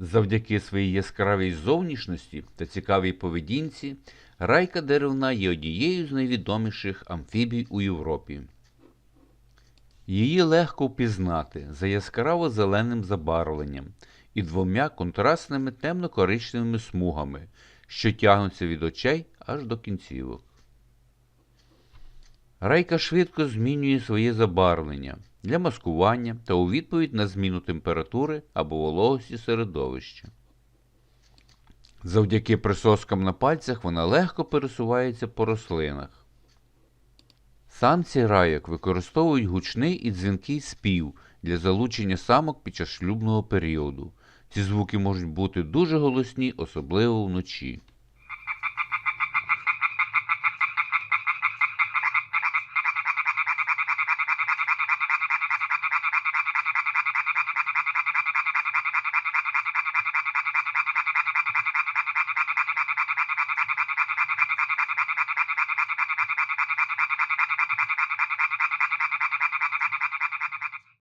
Завдяки своїй яскравій зовнішності та цікавій поведінці, райка деревна є однією з найвідоміших амфібій у Європі. Її легко впізнати за яскраво зеленим забарвленням і двома контрастними темно-коричневими смугами, що тягнуться від очей аж до кінцівок. Райка швидко змінює своє забарвлення для маскування та у відповідь на зміну температури або вологості середовища. Завдяки присоскам на пальцях вона легко пересувається по рослинах. Самці райок використовують гучний і дзвінкий спів для залучення самок під час шлюбного періоду. Ці звуки можуть бути дуже голосні, особливо вночі.